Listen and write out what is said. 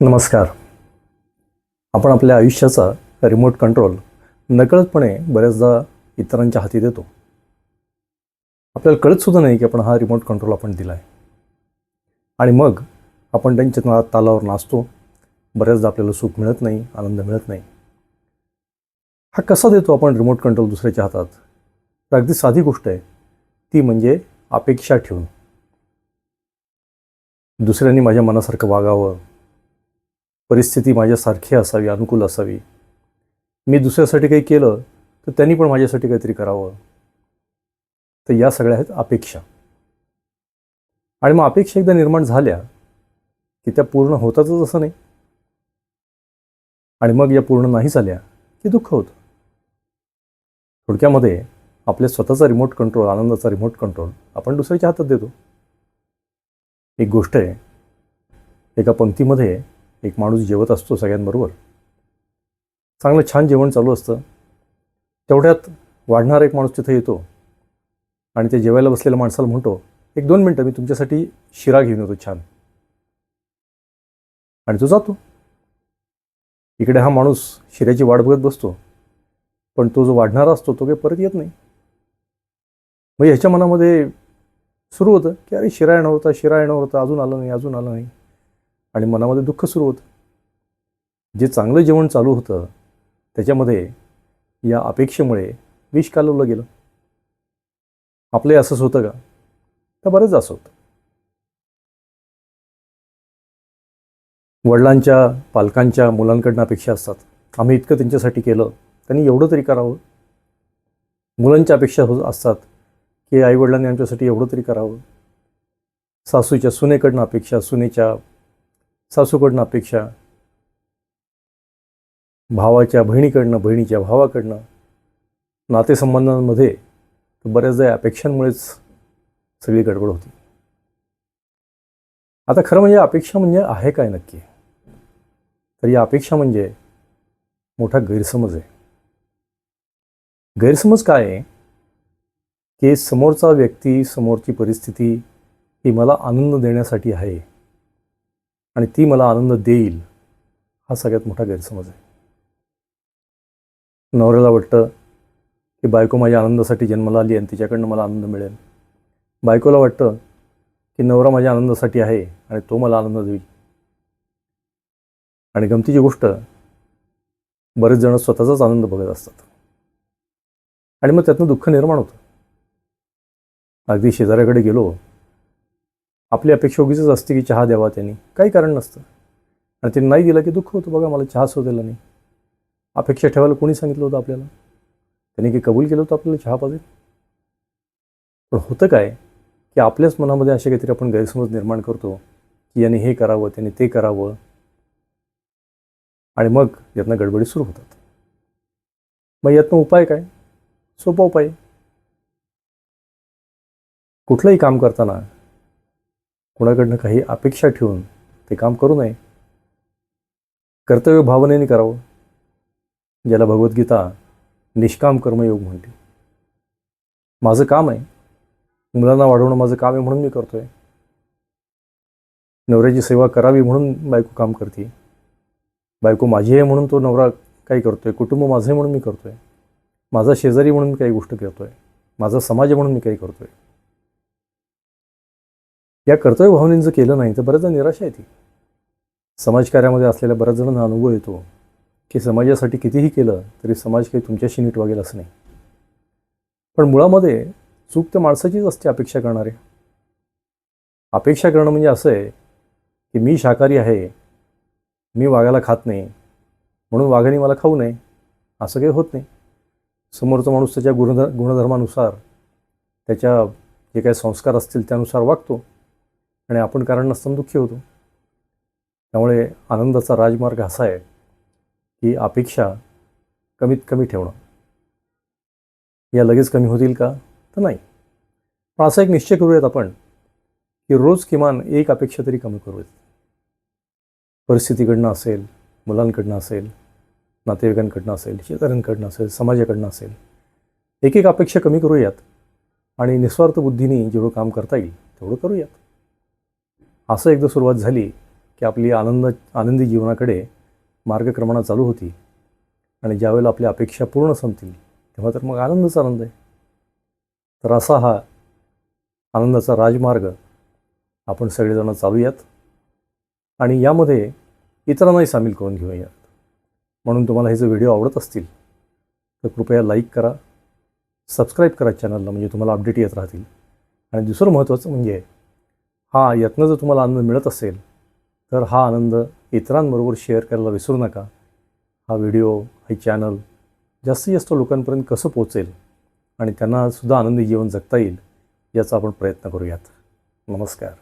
नमस्कार. आपण आपल्या आयुष्याचा रिमोट कंट्रोल नकळतपणे बऱ्याचदा इतरांच्या हाती देतो. आपल्याला कळतसुद्धा नाही की आपण हा रिमोट कंट्रोल आपण दिला आहे आणि मग आपण त्यांच्या ना तालावर नाचतो. बऱ्याचदा आपल्याला सुख मिळत नाही आनंद मिळत नाही. हा कसा देतो आपण रिमोट कंट्रोल दुसऱ्याच्या हातात? तर अगदी साधी गोष्ट आहे. ती म्हणजे अपेक्षा ठेवून दुसऱ्यांनी माझ्या मनासारखं वागावं. परिस्थिती माझ्यासारखी असावी अनुकूल असावी. मी दुसऱ्यासाठी काही केलं तर त्यांनी पण माझ्यासाठी काहीतरी करावं. तर या सगळ्या आहेत अपेक्षा. आणि मग अपेक्षा एकदा निर्माण झाल्या की त्या पूर्ण होतातच असं नाही. आणि मग या पूर्ण नाही झाल्या की दुःख होतं. थोडक्यामध्ये आपल्या स्वतःचा रिमोट कंट्रोल आनंदाचा रिमोट कंट्रोल आपण दुसऱ्याच्या हातात देतो. एक गोष्ट आहे एका पंक्तीमध्ये एक माणूस जेवत असतो सगळ्यांबरोबर. चांगलं छान जेवण चालू असतं. तेवढ्यात वाढणारा एक माणूस तिथे येतो. आणि ते जेवायला बसलेल्या माणसाला म्हणतो एक दोन मिनटं मी तुमच्यासाठी शिरा घेऊन येतो छान. आणि तो जातो. इकडे हा माणूस शिऱ्याची वाट बघत बसतो. पण तो जो वाढणारा असतो तो काही परत येत नाही. मग ह्याच्या मनामध्ये सुरू होतं की अरे शिरा येणार होता शिरा येणार होता अजून आलं नाही अजून आलं नाही. आणि मनामध्ये दुःख सुरू होतं. जे चांगलं जेवण चालू होतं त्याच्यामध्ये या अपेक्षेमुळे विष कालवलं गेलं. आपले असंच होतं का? तर बरंच असं होतं. वडिलांच्या पालकांच्या मुलांकडनं अपेक्षा असतात. आम्ही इतकं त्यांच्यासाठी केलं त्यांनी एवढं तरी करावं. मुलांच्या अपेक्षा हो असतात की आईवडिलांनी आमच्यासाठी एवढं तरी करावं. सासूच्या सुनेकडनं अपेक्षा सुनेच्या सासूकडनं अपेक्षा भावाच्या बहिणीकडनं बहिणीच्या भावाकडनं नातेसंबंधांमध्ये बऱ्याचदा या अपेक्षांमुळेच सगळी गडबड होती. आता खरं म्हणजे अपेक्षा म्हणजे आहे काय नक्की? तर या अपेक्षा म्हणजे मोठा गैरसमज आहे. गैरसमज काय आहे? की समोरचा व्यक्ती समोरची परिस्थिती ही मला आनंद देण्यासाठी आहे. आणि ती मला आनंद देईल हा सगळ्यात मोठा गैरसमज आहे. नवऱ्याला वाटतं की बायको माझ्या आनंदासाठी जन्माला आली आणि तिच्याकडनं मला आनंद मिळेल. बायकोला वाटतं की नवरा माझ्या आनंदासाठी आहे आणि तो मला आनंद देईल. आणि गमतीची गोष्ट बरेच जण स्वतःचाच आनंद बघत असतात. आणि मग त्यातनं दुःख निर्माण होतं. अगदी शेजाऱ्याकडे गेलो आपली अपेक्षा उगीच असते की चहा द्यावा त्यांनी. काही कारण नसतं. आणि त्यांनी नाही दिलं की दुःख होतं. बघा मला चहा दिला नाही. अपेक्षा ठेवायला कोणी सांगितलं होतं आपल्याला? त्यांनी की कबूल केलं होतं आपल्याला चहा पाहिजे पण होतं काय की आपल्याच मनामध्ये असे काहीतरी आपण गैरसमज निर्माण करतो की याने हे करावं त्याने ते करावं? आणि मग यातनं गडबडी सुरू होतात. मग यातनं उपाय काय? सोपा उपाय. कुठलंही काम करताना कोणाकडनं काही अपेक्षा ठेवून ते काम करू नये. कर्तव्य भावनेने करावं ज्याला भगवद्गीता निष्काम कर्मयोग म्हणते. माझं काम आहे. मुलांना वाढवणं माझं काम आहे म्हणून मी करतोय. नवऱ्याची सेवा करावी म्हणून बायको काम करते. बायको माझी आहे म्हणून तो नवरा काही करतोय. कुटुंब माझं आहे म्हणून मी करतोय. माझा शेजारी म्हणून मी काही गोष्ट करतोय. माझा समाज म्हणून मी काही करतोय. या कर्तव्य भावनेचं केलं नाही तर बऱ्याचदा निराशा येते समाजकार्यामध्ये असलेल्या बऱ्याच जणांना अनुभव येतो की समाजासाठी कितीही केलं तरी समाज काही तुमच्याशी नीट वागेल असं नाही. पण मुळामध्ये चूक त्या माणसाचीच असते अपेक्षा करणारे. अपेक्षा करणं म्हणजे असं आहे की मी शाकाहारी आहे मी वाघाला खात नाही म्हणून वाघाने मला खाऊ नये असं काही होत नाही. समोरचा माणूस त्याच्या गुणध गुणधर्मानुसार त्याच्या जे काही संस्कार असतील त्यानुसार वागतो. आणि आपण कारण नसताना दुःखी होतो. त्यामुळे आनंदाचा राजमार्ग असा आहे की अपेक्षा कमीत कमी ठेवणं. या लगेच कमी होतील का? तर नाही. पण असा एक निश्चय करूयात आपण की रोज किमान एक अपेक्षा तरी कमी करूयात. परिस्थितीकडनं असेल मुलांकडनं असेल नातेवाईकांकडनं असेल शेजाऱ्यांकडनं असेल समाजाकडनं असेल एक एक अपेक्षा कमी करूयात आणि निस्वार्थ बुद्धीने जेवढं काम करता येईल तेवढं करूयात. असं एकदा सुरुवात झाली की आपली आनंद आनंदी जीवनाकडे मार्गक्रमणा चालू होती. आणि ज्यावेळेला आपल्या अपेक्षा पूर्ण संपतील तेव्हा तर मग आनंदच आनंद आहे. तर असा हा आनंदाचा राजमार्ग आपण सगळेजण चालूयात. आणि यामध्ये इतरांनाही सामील करून घेऊयात. म्हणून तुम्हाला हे जर व्हिडिओ आवडत असतील तर कृपया लाईक करा सबस्क्राईब करा चॅनलला म्हणजे तुम्हाला अपडेट येत राहतील. आणि दुसरं महत्त्वाचं म्हणजे हा यातनं जर तुम्हाला आनंद मिळत असेल तर हा आनंद इतरांबरोबर शेअर करायला विसरू नका. हा व्हिडिओ हे चॅनल जास्तीत जास्त लोकांपर्यंत कसं पोचेल आणि त्यांनासुद्धा आनंदी जीवन जगता येईल याचा आपण प्रयत्न करूयात. नमस्कार.